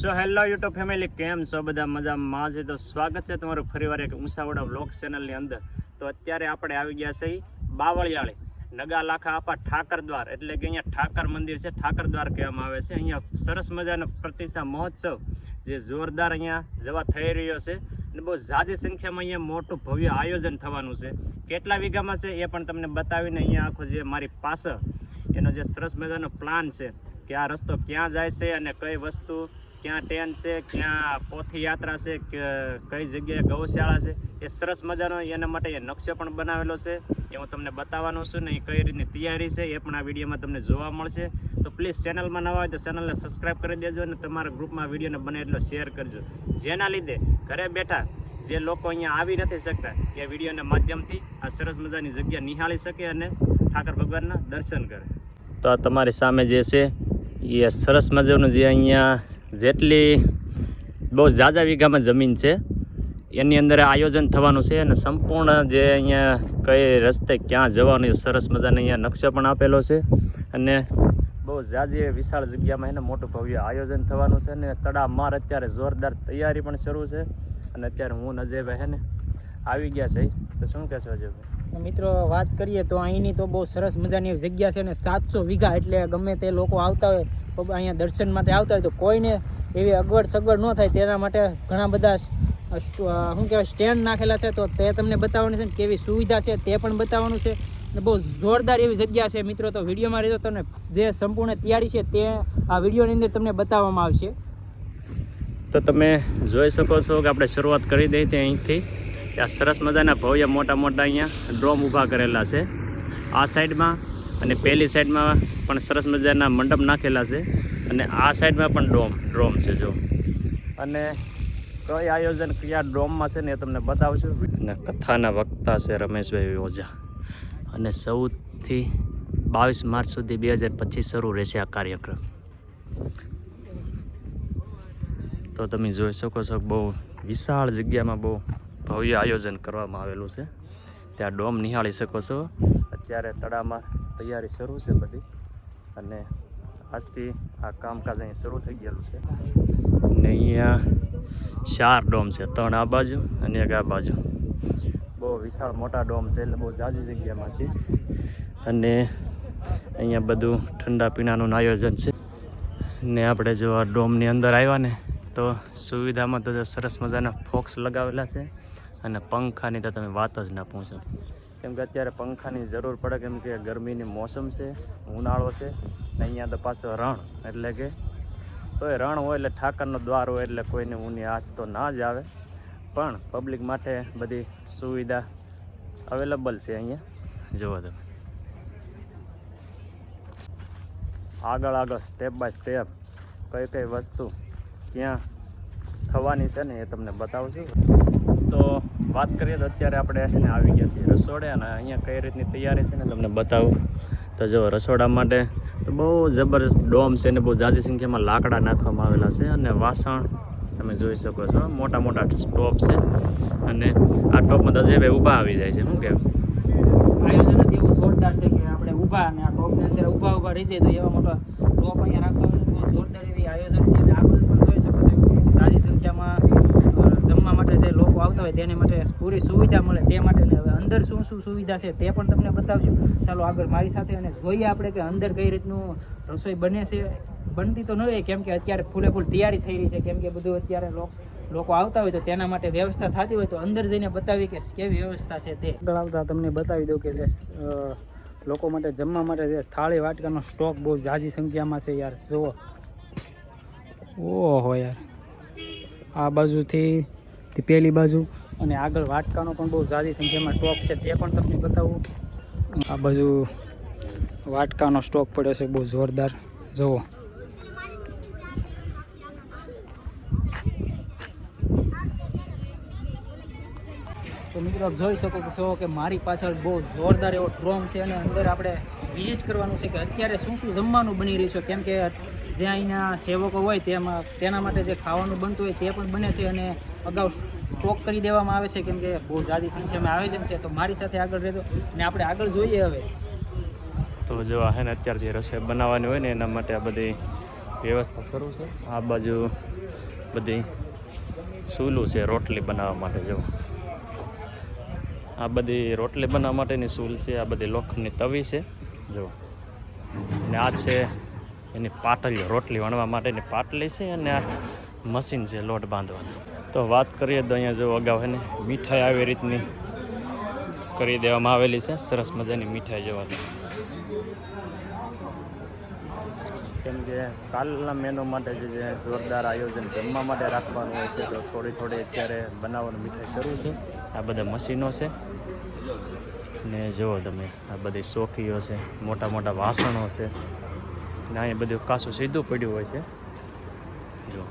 So hello YouTube family કેમ છો? બધા મજામાં છે? તો સ્વાગત છે તમારું ફરીવાર એક ઉંસાવડા બ્લોગ ચેનલની અંદર. તો અત્યારે આપણે આવી ગયા છે બાવળિયાળી નગા લાખા આપા ઠાકર દ્વાર. એટલે કે અહીંયા ઠાકર મંદિર છે, ઠાકર દ્વાર કહેવામાં આવે છે. અહીંયા સરસ મજાનો પ્રતિષ્ઠા મહોત્સવ જે જોરદાર અહીંયા જવા થઈ રહ્યો છે. અને બહુ ઝાઝી સંખ્યામાં અહીંયા મોટું ભવ્ય આયોજન થવાનું છે. કેટલા વીઘામાં છે એ પણ તમને બતાવીને અહીંયા આખો જે મારી પાસે એનો જે સરસ મજાનો પ્લાન છે કે આ રસ્તો ક્યાં જાય છે અને કઈ વસ્તુ ક્યાં ટેન છે, ક્યાં પોથી યાત્રા છે કઈ જગ્યાએ ગૌશાળા છે, એ સરસ મજાનો એના માટે એ નકશો પણ બનાવેલો છે. એ હું તમને બતાવવાનો છું ને કઈ રીતની તૈયારી છે એ પણ આ વિડીયોમાં તમને જોવા મળશે. તો પ્લીઝ ચેનલમાં નવા હોય તો ચેનલને સબસ્ક્રાઈબ કરી દેજો અને તમારા ગ્રુપમાં વિડીયોને બને એટલો શેર કરજો. જેના લીધે ઘરે બેઠા જે લોકો અહીંયા આવી નથી શકતા, એ વિડીયોના માધ્યમથી આ સરસ મજાની જગ્યા નિહાળી શકે અને ઠાકર ભગવાનના દર્શન કરે. તો આ તમારી સામે જે છે એ સરસ મજાનું જે અહીંયા જેટલી બહુ ઝાઝા વીઘામાં જમીન છે, એની અંદર આયોજન થવાનું છે અને સંપૂર્ણ જે અહીંયા કઈ રસ્તે ક્યાં જવાનું સરસ મજાનો અહીંયા નકશો પણ આપેલો છે અને બહુ ઝાઝી વિશાળ જગ્યામાં એને મોટું ભવ્ય આયોજન થવાનું છે અને તડામાર અત્યારે જોરદાર તૈયારી પણ શરૂ છે અને અત્યારે હું નજેભાઈ હે આવી ગયા છે. તો શું કહેશો અજયભાઈ? મિત્રો, વાત કરીએ તો અહીંની તો બહુ સરસ મજાની જગ્યા છે ને, સાતસો વીઘા એટલે ગમે તે લોકો આવતા હોય અહીંયા દર્શન માટે આવતા હોય તો કોઈને એવી અગવડ સગવડ ન થાય. તેના માટે ઘણા બધા શું કહેવાય, સ્ટેન્ડ નાખેલા છે. તો તે તમને બતાવવાનું છે ને કેવી સુવિધા છે તે પણ બતાવવાનું છે. અને બહુ જોરદાર એવી જગ્યા છે. મિત્રો, તો વિડીયોમાં રહેજો. તમને જે સંપૂર્ણ તૈયારી છે તે આ વિડીયોની અંદર તમને બતાવવામાં આવશે. તો તમે જોઈ શકો છો કે આપણે શરૂઆત કરી દઈએ તે અહીંથી. કે આ સરસ મજાના ભવ્ય મોટા મોટા અહીંયા ડ્રોમ ઊભા કરેલા છે. આ સાઈડમાં અને પહેલી સાઈડમાં પણ સરસ મજાના મંડપ નાખેલા છે અને આ સાઈડમાં પણ ડોમ ડ્રોમ છે જો. અને કઈ આયોજન કયા ડ્રોમમાં છે ને એ તમને બતાવશું. અને કથાના વક્તા છે રમેશભાઈ ઓઝા. અને સૌથી બાવીસ માર્ચ સુધી બે હજાર પચીસ શરૂ રહેશે આ કાર્યક્રમ. તો તમે જોઈ શકો છો બહુ વિશાળ જગ્યામાં બહુ ભવ્ય આયોજન કરવામાં આવેલું છે. ત્યાં ડોમ નિહાળી શકો છો. અત્યારે તળામાં તૈયારી શરૂ છે બધી. અને આજથી આ કામકાજ અહીં શરૂ થઈ ગયેલું છે. અને અહીંયા ચાર ડોમ છે. ત્રણ આ બાજુ અને એક આ બાજુ. બહુ વિશાળ મોટા ડોમ છે એટલે બહુ જાજી જગ્યામાં છે. અને અહીંયા બધું ઠંડા પીણાનું આયોજન છે. ને આપણે જો આ ડોમની અંદર આવ્યા ને, તો સુવિધામાં તો સરસ મજાના ફોક્સ લગાવેલા છે. અને પંખાની તો તમે વાત જ ના પૂછો. કેમ કે અત્યારે પંખાની જરૂર પડે કેમ કે ગરમીની મોસમ છે ઉનાળો છે ને અહીંયા તો પાછો રણ એટલે કે તોય રણ હોય એટલે ઠાકરનો દ્વાર હોય એટલે કોઈને ઊની આસ તો ના જ આવે. પણ પબ્લિક માટે બધી સુવિધા અવેલેબલ છે અહીંયા. જુઓ તમે. આગળ આગળ સ્ટેપ બાય સ્ટેપ કઈ કઈ વસ્તુ ક્યાં થવાની છે ને એ તમને બતાવશું. તો વાત કરીએ તો અત્યારે આપણે આવી ગયા છીએ રસોડે અને અહીંયા કઈ રીતની તૈયારી છે ને તમને બતાવું. તો જો રસોડા માટે તો બહુ જબરજસ્ત ડોમ છે ને બહુ જાજી સંખ્યામાં લાકડા નાખવામાં આવેલા છે અને વાસણ તમે જોઈ શકો છો. મોટા મોટા ટોપ છે અને આ ટોપમાં દજેભાઈ ઊભા આવી જાય છે. શું કહેવું આયોજન જ એવું જોરદાર છે કે આપણે ઊભા અને આ ટોપની અંદર ઊભા ઊભા રહી જાય તો એવા મોટા ટોપ અહીંયા રાખવા જોરદાર એવી આયોજન છે અને આ બધું પણ જોઈ શકો છો સારી સંખ્યામાં અ, જમવા માટે જે લોકો આવતા હોય તેને માટે પૂરી સુવિધા મળે તે માટેને હવે અંદર શું શું સુવિધા છે તે પણ તમને બતાવશું. ચાલો આગળ મારી સાથે અને જોઈએ આપણે કે અંદર કઈ રીતનું રસોઈ બને છે. બનતી તો ન હોય, કેમ કે અત્યારે ફૂલે ફૂલ તૈયારી થઈ રહી છે. કેમ કે બધું અત્યારે લોકો આવતા હોય તો તેના માટે વ્યવસ્થા થતી હોય તો અંદર જઈને બતાવી કે કેવી વ્યવસ્થા છે તે. આગળ આવતા તમને બતાવી દઉં કે લોકો માટે જમવા માટે થાળી વાટકાનો સ્ટોક બહુ ઝાઝી સંખ્યામાં છે યાર. જુઓ. ઓહો યાર. આ બાજુથી તે પેલી બાજુ. અને આગળ વાટકાનો પણ બહુ ઝાઝી સંખ્યામાં સ્ટોક છે, તે પણ તમને બતાવું. આ બાજુ વાટકાનો સ્ટોક પડ્યો છે, બહુ જોરદાર. જુઓ. તો મિત્રો જોઈ શકો છો કે મારી પાછળ બહુ જોરદાર એવો ડ્રોમ છે અને અંદર આપણે વિઝિટ કરવાનું છે કે અત્યારે શું શું જમવાનું બની રહ્યું છે? કેમ કે જે અહીંના સેવકો હોય તેમાં તેના માટે જે ખાવાનું બનતું હોય તે પણ બને છે અને અગાઉ સ્ટોક કરી દેવામાં આવે છે કેમ કે બહુ જાજી સંખ્યામાં આયોજન છે તો મારી સાથે આગળ રહેજો અને આપણે આગળ જોઈએ હવે. તો જો આ હે ને અત્યારથી રસોઈ બનાવવાની હોય ને એના માટે આ બધી વ્યવસ્થા શરૂ છે. આ બાજુ બધી સૂલું છે રોટલી બનાવવા માટે, જો. આ બધી રોટલી બનાવવા માટેની સૂલ છે, આ બધી લોખંડની તવી છે, જો. અને આ છે એની પાટલી રોટલી વણવા માટેની પાટલી છે અને આ મશીન છે લોટ બાંધવાનું. તો વાત કરીએ તો અહીંયા જો અગાઉ એને મીઠાઈ આવી રીતની કરી દેવામાં આવેલી છે. સરસ મજાની મીઠાઈ જોવાની કેમ કે કાલના મેનો માટે જે જોરદાર આયોજન જમવા માટે રાખવાનું હોય છે તો થોડી થોડી અત્યારે બનાવવાનું મીઠાઈ શરૂ છે. આ બધા મશીનો છે. ને જુઓ તમે આ બધી સોખીઓ છે મોટા મોટા વાસણો છે. ને અહીંયા બધું કાસું સીધું પડ્યું હોય છે. જો.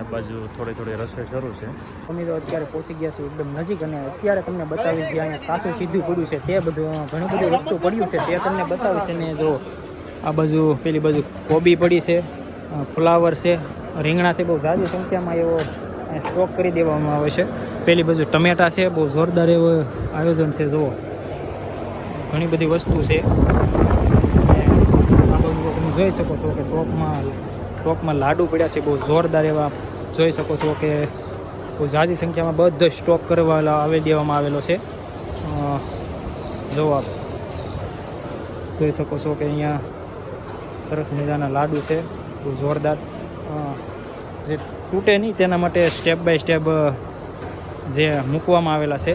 આ બાજુ થોડી થોડી રસોઈ શરૂ છે. અમે તો અત્યારે પહોંચી ગયા છે એકદમ નજીક અને અત્યારે તમને બતાવીશ જે અહીંયા કાસું સીધું પડ્યું છે તે બધું ઘણી બધી વસ્તુ પડ્યું છે તે તમને બતાવીશ અને જો આ બાજુ પેલી બાજુ કોબી પડી છે ફ્લાવર છે, રીંગણા છે, બહુ ઝાઝી સંખ્યામાં એવો સ્ટોક કરી દેવામાં આવે છે. પેલી બાજુ ટમેટા છે, બહુ જોરદાર એવું આયોજન છે, જુઓ. ઘણી બધી વસ્તુ છે. આ બાજુ તમે જોઈ શકો છો કે ટોપમાં ટોપમાં લાડુ પડ્યા છે, બહુ જોરદાર એવા. જોઈ શકો છો કે બહુ ઝાઝી સંખ્યામાં બધો સ્ટોક કરવા આવી દેવામાં આવેલો છે. જોવા જોઈ શકો છો કે અહીંયા સરસ મજાના લાડુ છે, બહુ જોરદાર. જે તૂટે નહીં, તેના માટે સ્ટેપ બાય સ્ટેપ જે મૂકવામાં આવેલા છે.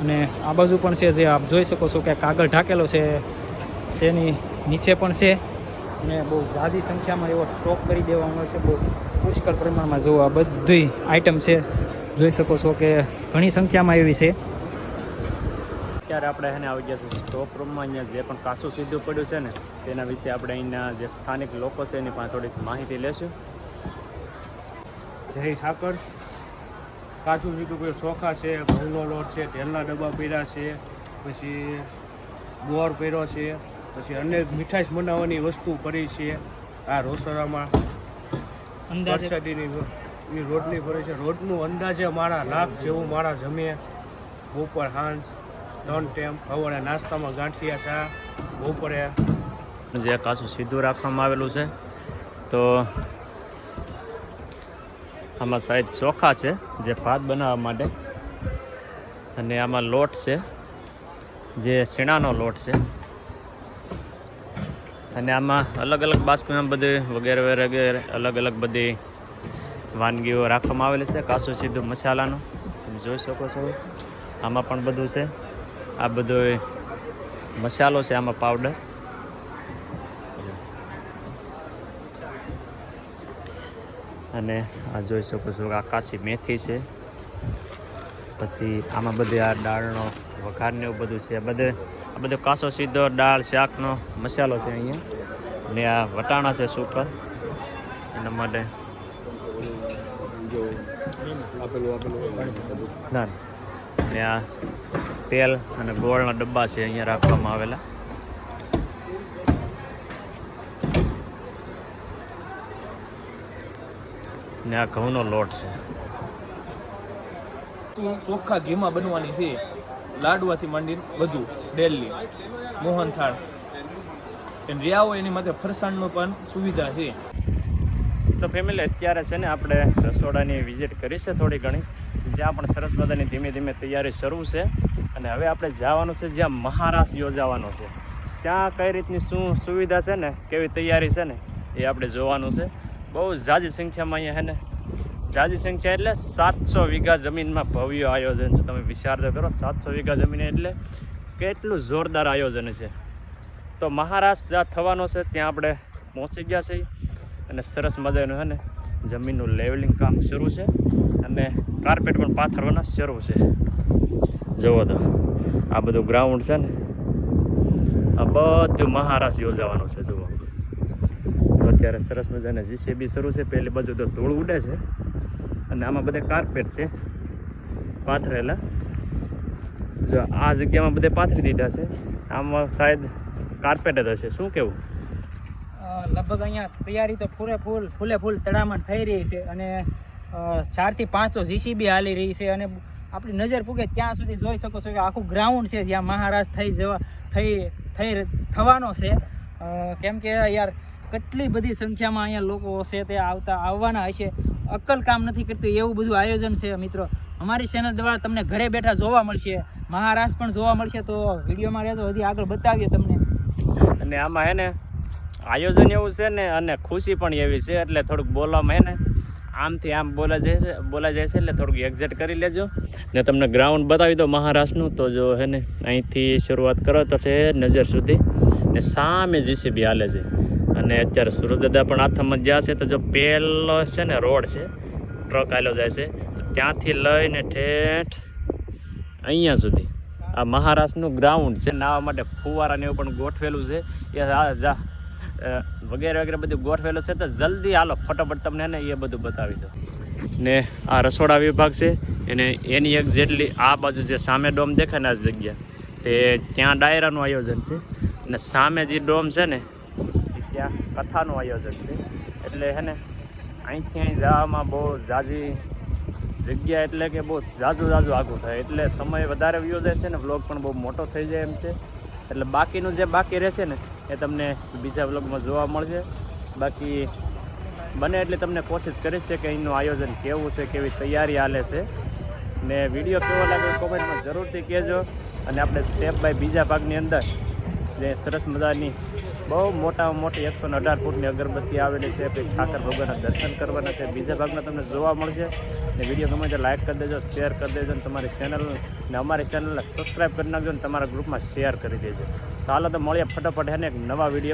અને આ બાજુ પણ છે જે આપ જોઈ શકો છો કે કાગળ ઢાકેલો છે, તેની નીચે પણ છે. અને બહુ ઝાઝી સંખ્યામાં એવો સ્ટોક કરી દેવામાં આવે છે, બહુ પુષ્કળ પ્રમાણમાં જો આ બધી આઈટમ છે, જોઈ શકો છો કે ઘણી સંખ્યામાં એવી છે. અત્યારે આપણે એને આવી ગયા છે સ્ટોક રૂમમાં અહીંયા જે પણ કાસું સીધું પડ્યું છે ને, તેના વિશે આપણે અહીંના જે સ્થાનિક લોકો છે એની પાસે થોડીક માહિતી લેશું. જય ઠાકર. કાચું સીધું પછી ચોખા છે ઘઉંનો લોટ છે તેલના ડબ્બા પહેર્યા છે પછી ગોળ પહેર્યો છે પછી અનેક મીઠાઈ બનાવવાની વસ્તુ કરી છે આ રોસડામાં. વરસાદીની એ રોટલી પડે છે. રોટનું અંદાજે મારા લાખ જેવું મારા જમે. બપોર સાંજ ત્રણ ટેમ સવારે નાસ્તામાં ગાંઠિયા ચા બપોરે જે કાચું સીધું રાખવામાં આવેલું છે. તો આમાં સાહેબ ચોખા છે, જે ભાત બનાવવા માટે. અને આમાં લોટ છે, જે શીણાનો લોટ છે. અને આમાં અલગ અલગ બાસ્કમાં બધું વગેરે વગેરે અલગ અલગ બધી વાનગીઓ રાખવામાં આવેલી છે કાસુ સીધું મસાલાનું. તમે જોઈ શકો છો, આમાં પણ બધું છે. આ બધો મસાલો છે, આમાં પાવડર અને આ જોઈ શકો છો કે આ કાચી મેથી છે. પછી આમાં બધે આ દાળનો વઘાર ને એવું બધું છે. બધે આ બધો કાસો સીધો દાળ, શાકનો મસાલો છે અહીંયા. ને આ વટાણા છે સુપર. એના માટે ના. ને આ તેલ અને ગોળના ડબ્બા છે અહીંયા રાખવામાં આવેલા. ને આ ઘઉંનો લોટ છે. તું ચોખ્ખા ઘીમાં બનવાની છે. લાડવાથી માંડીને બધું ડેલી. મોહનથાળ. એમ રહ્યા હોય એની માટે ફરસાણનો પણ સુવિધા છે. તો ફેમિલી અત્યારે છે ને આપણે રસોડાની વિઝિટ કરી છે થોડી ઘણી. જ્યાં પણ સરસ મજાની ધીમે ધીમે તૈયારી શરૂ છે. અને હવે આપણે જવાનું છે જ્યાં મહારાસ યોજાવાનો છે. ત્યાં કઈ રીતની શું સુવિધા છે ને કેવી તૈયારી છે ને એ આપણે જોવાનું છે. બહુ ઝાઝી સંખ્યામાં અહીંયા છે ને? ઝાઝી સંખ્યા એટલે સાતસો વીઘા જમીનમાં ભવ્ય આયોજન છે. તમે વિચાર તો કરો, સાતસો વીઘા જમીન એટલે કેટલું જોરદાર આયોજન છે. તો મહારાષ્ટ્ર જ્યાં થવાનો છે, ત્યાં આપણે પહોંચી ગયા છીએ. અને સરસ મજાનું છે ને, જમીનનું લેવલિંગ કામ શરૂ છે. અને કાર્પેટ પણ પાથરવાના શરૂ છે. જુઓ તો, આ બધું ગ્રાઉન્ડ છે ને. આ બધું મહારાષ્ટ્ર યોજાવાનું છે તો અત્યારે સરસ મજાના જીસીબી શરૂ છે, પહેલી બાજુ તો ધૂળ ઉડે છે અને આમાં બધા કાર્પેટ છે, પાથરેલા. જો આ જગ્યામાં બધે પાથરી દીધા છે, આમાં શાયદ કાર્પેટ જ હશે. શું કેવું? લગભગ અહીંયા તૈયારી તો પૂરેફૂલ ફૂલે, ફૂલ તડામણ થઈ રહી છે અને ચારથી પાંચ તો જીસીબી હાલી રહી છે અને આપણી નજર પૂગે ત્યાં સુધી જોઈ શકો છો કે આખું ગ્રાઉન્ડ છે જ્યાં મહારાજ થઈ જવા, થઈ થઈ થવાનો છે. કેમ કે યાર કેટલી બધી સંખ્યામાં અહીંયા લોકો છે તે આવતા આવવાના હશે. અક્કલ કામ નથી કરતું, એવું બધું આયોજન છે મિત્રો. અમારી ચેનલ દ્વારા તમને ઘરે બેઠા જોવા મળશે. મહારાષ્ટ્ર પણ જોવા મળશે, તો વિડીયોમાં રહેતો હજી આગળ બતાવીએ તમને. અને આમાં હે ને, આયોજન એવું છે ને, અને ખુશી પણ એવી છે, એટલે થોડુંક બોલવામાં હે ને, આમથી આમ બોલા છે બોલા છે, એટલે થોડુંક એક્ઝેટ કરી લેજો. ને તમને ગ્રાઉન્ડ બતાવી દો મહારાષ્ટ્રનું તો જો હે ને, અહીંથી શરૂઆત કરો તો છે નજર સુધી. ને સામે જીસીબી હાલે છે. અને અત્યારે સુરતદાદા પણ આથમમાં જ્યાં છે તો જો પહેલો છે ને રોડ છે, ટ્રક આવેલો જાય છે ત્યાંથી લઈને ઠેઠ અહીંયા સુધી. આ મહારાષ્ટ્રનું ગ્રાઉન્ડ છે, નાવા માટે ફુવારાને એવું પણ ગોઠવેલું છે. એ આ જા વગેરે વગેરે બધું ગોઠવેલું છે, તો જલ્દી હાલો, ફટાફટ તમને ને એ બધું બતાવી દો ને આ રસોડા વિભાગ છે, એને, એની એક જેટલી આ બાજુ જે સામે ડોમ દેખાય ને આ જગ્યા, તે ત્યાં ડાયરાનું આયોજન છે. અને સામે જે ડોમ છે ને ત્યાં કથાનું આયોજન છે. એટલે હે ને, અહીંથી અહીં જવામાં બહુ ઝાઝી જગ્યા એટલે કે બહુ ઝાઝું ઝાઝું આગું થાય. એટલે સમય વધારે વ્યૂ જાય છે ને વ્લોગ પણ બહુ મોટો થઈ જાય એમ છે. એટલે બાકીનું જે બાકી રહેશે ને, એ તમને બીજા વ્લોગમાં જોવા મળશે. બાકી બને એટલે તમને કોશિશ કરીશ છે કે અહીંનું આયોજન કેવું છે, કેવી તૈયારી હાલે છે. ને વીડિયો કેવો લાગે કોમેન્ટમાં જરૂરથી કહેજો. અને આપણે સ્ટેપ બાય બીજા ભાગની અંદર જે સરસ મજાની બહુ મોટામાં મોટી એકસો ને અઢાર ફૂટની અગરબત્તી આવેલી છે. પછી ઠાકર ભગવાનના દર્શન કરવાના છે. બીજા ભાગમાં તમને જોવા મળશે. ને વીડિયો ગમે તો લાઇક કરી દેજો, શેર કરી દેજો અને તમારી ચેનલ ને અમારી ચેનલને સબસ્ક્રાઈબ કરી નાખજો અને તમારા ગ્રુપમાં શેર કરી દેજો. તો હાલો તો મળીએ ફટાફટ હે ને એક નવા વિડીયોમાં.